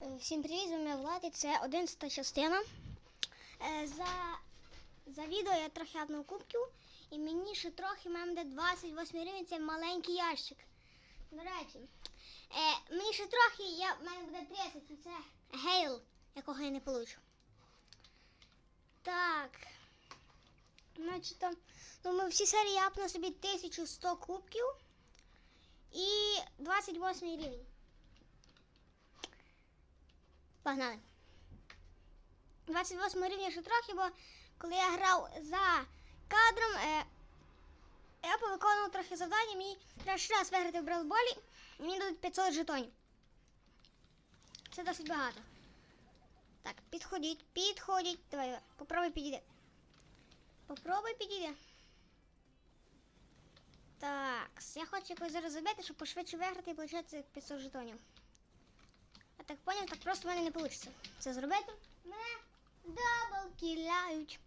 Всім привіт, з вами Влад, і це 11 частина. Е, За, за відео я трохи апнув кубків, і мені ще трохи мам де 28 гривень, це маленький ящик. До речі, е, мені ще трохи, я, в мене буде 30, і це гейл, якого я не получу. Так. Значить, там, ну, ми всі серії апну собі 1100 кубків і 28 рівень. Погнали. 28 рівня ще трохи, бо коли я грав за кадром, е, я повиконував трохи завдання, мені треба ще раз виграти в бралболі, і мені дадуть 500 жетонів. Це досить багато. Так, підходіть, підходіть. Давай, попробуй підійди. Попробуй підійди. Так, я хочу якось зараз забити, щоб пошвидше виграти і отримати 500 жетонів. Так поняв, так просто в мене не вийде. Це зробити. Мене дабл кіляють.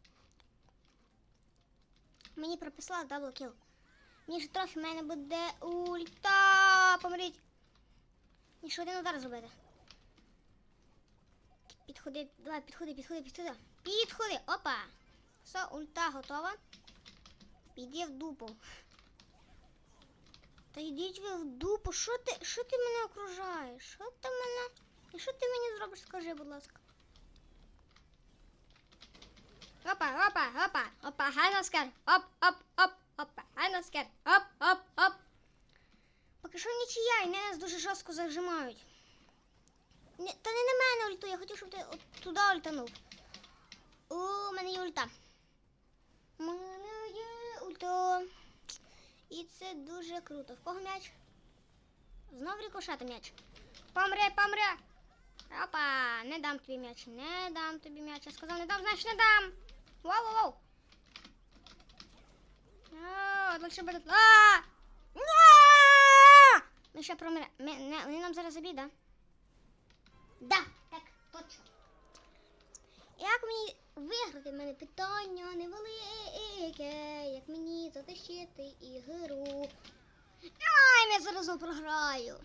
Мені прописала дабл кіл. Мені ж трохи в мене буде ульта. Помріть. Ще один удар зробити. Підходи, давай, підходи, підходи, підходи. Підходи. Опа. Все, ульта готова. Піди в дупу. Та йдіть ви в дупу. Що ти, що ти мене окружаєш? Що ти мене? І що ти мені зробиш, скажи, будь ласка. Опа, опа, опа, опа, Ганаскар. Оп, оп, оп, опа, Ганаскар. Оп, оп, оп. Поки що нічия, і нас дуже жорстко зажимають. Та не на мене ульту, я хотів, щоб ти от туди ультанув. У мене є ульта. У мене є ульта. І це дуже круто. В кого м'яч? Знов рикошати м'яч. Помре, помре. Опа, не дам тобі м'яч, не дам тобі м'яч. Я сказав, не дам, значить не дам. Лише буде. А! Ми ще промре. Вони нам зараз заб'ють, да? Так, точно. Як мені виграти? В мене питання невелике. Як мені затащити ігру? Ай, я зараз програю.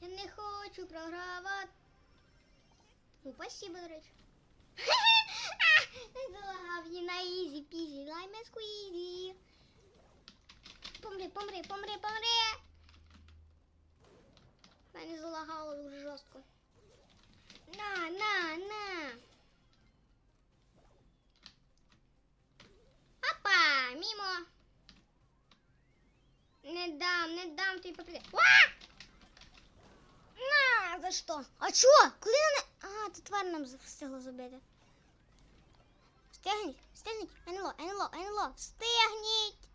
Я не хочу програвати. Ну, спасибо, до речі. Залагав її на ізі пізі, лайме сквізі. Помри, помри, помри, помри. Мене залагало дуже жорстко. На, на, на. Опа, мимо. Не дам, не дам тобі. А! На, за що? А чо? Коли не... А, це тварь нам встигла забити. Стягніть, стягніть, НЛО, НЛО, НЛО, стягніть.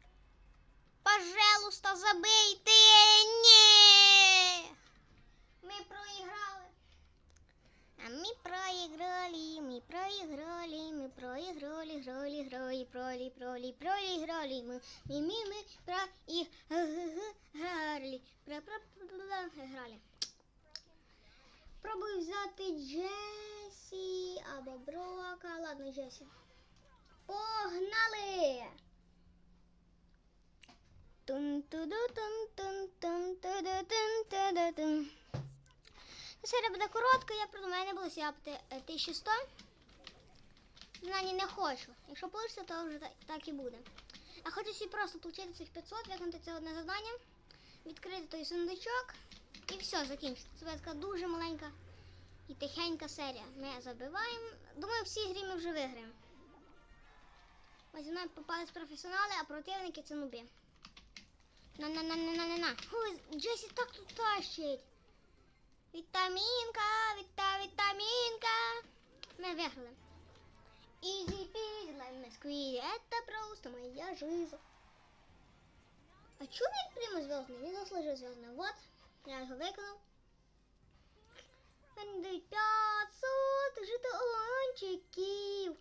Пожалуйста, забийте. Ні. Ми проіграли. А ми проиграли, мы проиграли, мы проиграли, играли, играли, проли, проли, проиграли, мы, мы, мы, мы проиграли, про, про, про, играли. Пробую взяти Джесі або Брока. Ладно, Джесі. Погнали! Серія буде коротка, я про мене буду сяпати 1100. Знані не хочу. Якщо вийде, то вже так, і буде. А хочу собі просто отримати цих 500, виконати це одне завдання, відкрити той сундучок і все, закінчити. Це така дуже маленька і тихенька серія. Ми забиваємо. Думаю, всі грі ми вже виграємо. Ось мною попались професіонали, а противники це нуби. На-на-на-на-на-на. Ой, Джесі так тут тащить. Вітамінка, віта, вітамінка. Ми виграли. Easy peasy, lime squeeze. Это просто моя жизнь. А чому зв'язний? Він заслужив зв'язний. Вот, я його виконав. Мені дають 500 жетончиків.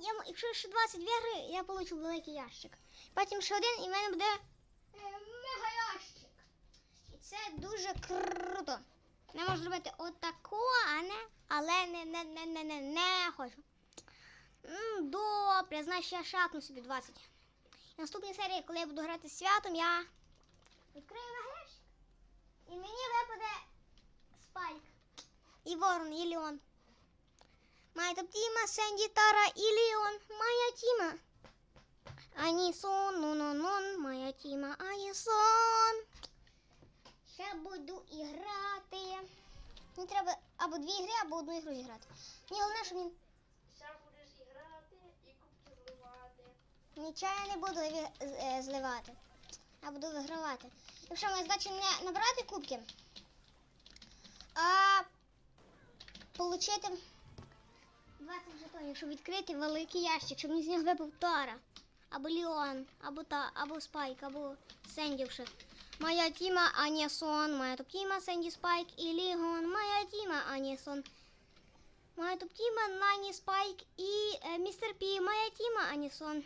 Я, якщо ще 20 виграю, я получу великий ящик. Потім ще один і в мене буде е, мега ящик. І це дуже круто. Я можу зробити отаку, а не, але не, не, не, не, не, не хочу. Добре, значить я шапну собі 20 наступній серії, коли я буду грати з святом, я відкрию вагреш. І мені випаде спайк. І Ворон, і Ліон. Моя Тіма, Сенді, Тара і Ліон. Моя Тіма. Ані ну ну нон моя Тіма, ані. Ще буду іграти. Мені треба або дві ігри, або одну ігру іграти. Мені головне, щоб він Нічого я не буду е, зливати. Я буду вигравати. Якщо моя задача не набрати кубки, а отримати 20 жетонів, щоб відкрити великий ящик, щоб мені з нього випав Тара, або Леон, або та, або Спайк, або Сендівши. Моя тіма Анісон, моя топ-тіма Сенді Спайк і Лігон, моя тіма Анісон. Моя топ-тіма Нані Спайк і е, Містер Пі, моя тіма Анісон.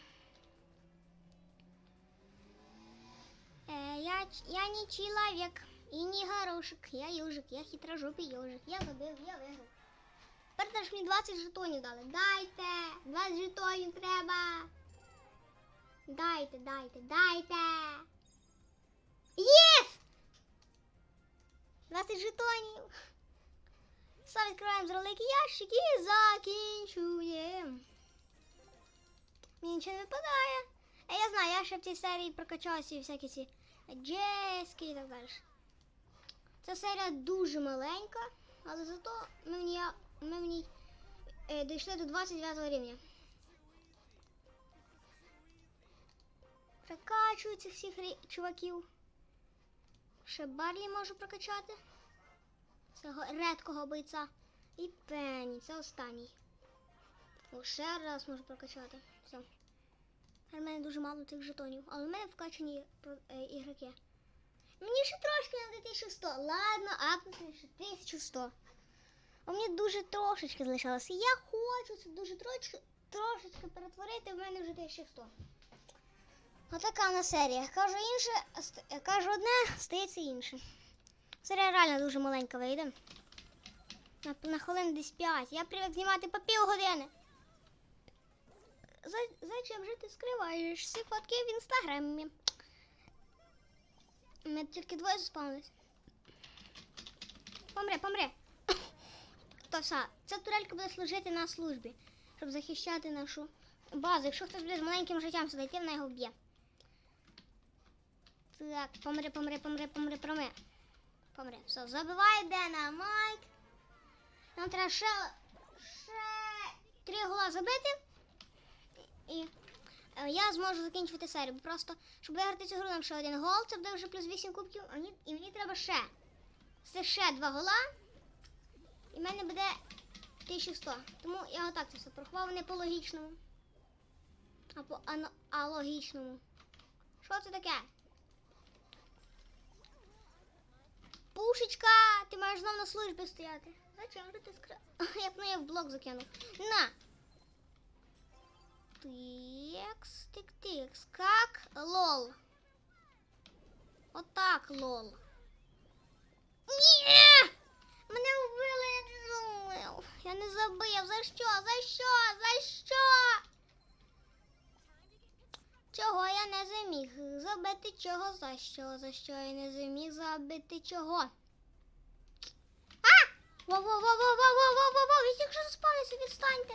Я, ч- я не человек и не горошек, я ежик, я хитрожопий ежик. Я забив, я виграв. Тепер теж мені 20 жетонів дали. Дайте! 20 жетонів треба. Дайте, дайте, дайте. Єс! 20 жетонів. Все відкриваємо великий ящик і закінчуємо. Мені нічого не випадає. А я знаю, я ще в цій серії прокачаю всі всякі ці джески і так далі. Ця серія дуже маленька, але зато ми в ній, ми в ній е, дійшли до 29 рівня. Прокачую всіх рі- чуваків. Ще Барлі можу прокачати. Цього редкого бойця. І Пенні, це останній. Ще раз можу прокачати. Все. У мене дуже мало цих жетонів, але в мене вкачані е, ігроки. Мені ще трошки на 1100. Ладно, апнути ще 1100. А мені дуже трошечки залишилося. Я хочу це дуже трошечки, трошечки перетворити, в мене вже 1100. Отака на серія. Кажу інше, е, кажу одне, стається інше. Серія реально дуже маленька вийде. На, на хвилин десь 5. Я привик знімати по півгодини. За- Зачем же ти скриваєш всі фотки в інстаграмі? Ми тільки двоє заспавнились. Помре, помре. То ця турелька буде служити на службі, щоб захищати нашу базу. Якщо хтось буде з маленьким життям сюди йти, вона його вб'є. Так, помре, помре, помре, помре, помре. Помре. Все, забиває Дена Майк. Нам треба ще, ще три гола забити. І е, я зможу закінчувати серію. Бо Просто, щоб виграти цю гру, нам ще один гол, це буде вже плюс 8 кубків, а мені, і мені треба ще. Це ще два гола. І в мене буде 1100. Тому я отак це все порахував не по логічному. А по алогічному. Що це таке? Пушечка! Ти маєш знов на службі стояти. Зачем же ти скра... Як ну я в блок закинув. На! Тикс, тик тикс. Как? Лол. Отак, лол. Ні! Мене вбили, я не забив. Я не забив. За що? За що? За що? Чого я не зміг забити чого? За що? За що я не зміг забити чого? А! Во-во-во-во-во-во-во-во! Ви тільки що заспалися, відстаньте!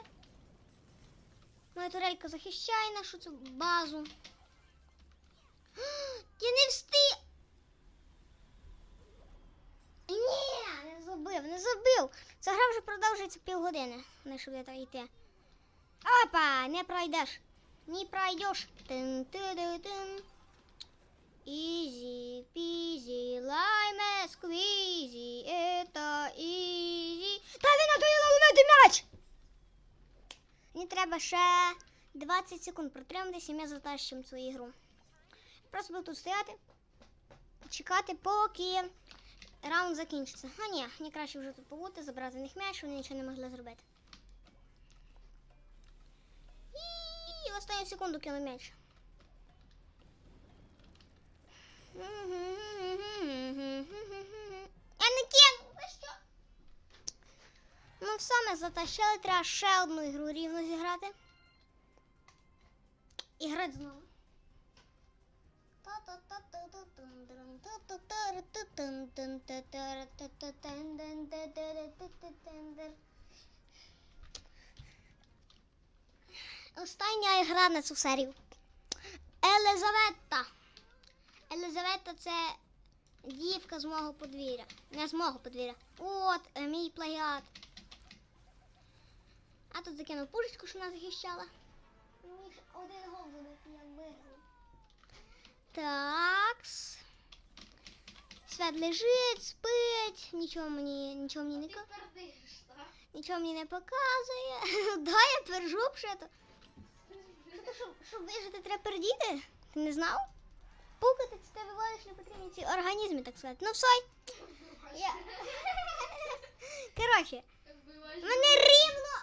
Моя турелька захищає нашу цю базу. Я не встиг. Ні, не забив, не забив. Ця гра вже продовжується півгодини, не щоб я так йти. Опа, не пройдеш. Не пройдеш. тин тин тин Ізі, пізі, лайме, сквізі, это ізі. Та він надоїло ловити м'яч! Мені треба ще 20 секунд протриматися, і ми затащимо цю ігру. Просто буду тут стояти, чекати, поки раунд закінчиться. А ні, мені краще вже тут побути, забрати в них м'яч, вони нічого не могли зробити. І останню секунду кину м'яч. Я не кину, ви що? Ну все, ми затащили, треба ще одну ігру рівно зіграти. І грати знову. Остання гра на цю серію. Елизавета. Елизавета це дівка з мого подвір'я. Не з мого подвір'я. От е, мій плагіат. А тут закинув пушечку, що вона захищала. Мені один гол забити, я виграв. Такс. Свят лежить, спить, нічого мені, нічого мені не пердиш, так? нічого мені не показує. да, я пержу пшето. Щоб, щоб вижити, треба пердіти. Ти не знав? Пукати це тебе виводиш не потрібні ці організми, так сказати. Ну все. Я... Коротше, мене рівно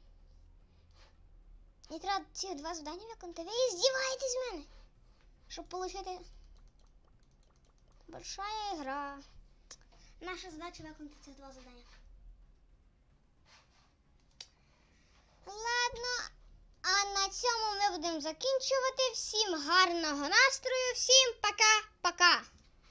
І треба ці два завдання виконати. Ви здіваєтесь з мене. Щоб отримати большая гра. Наша задача виконати ці два завдання. Ладно, а на цьому ми будемо закінчувати. Всім гарного настрою, всім пока-пока.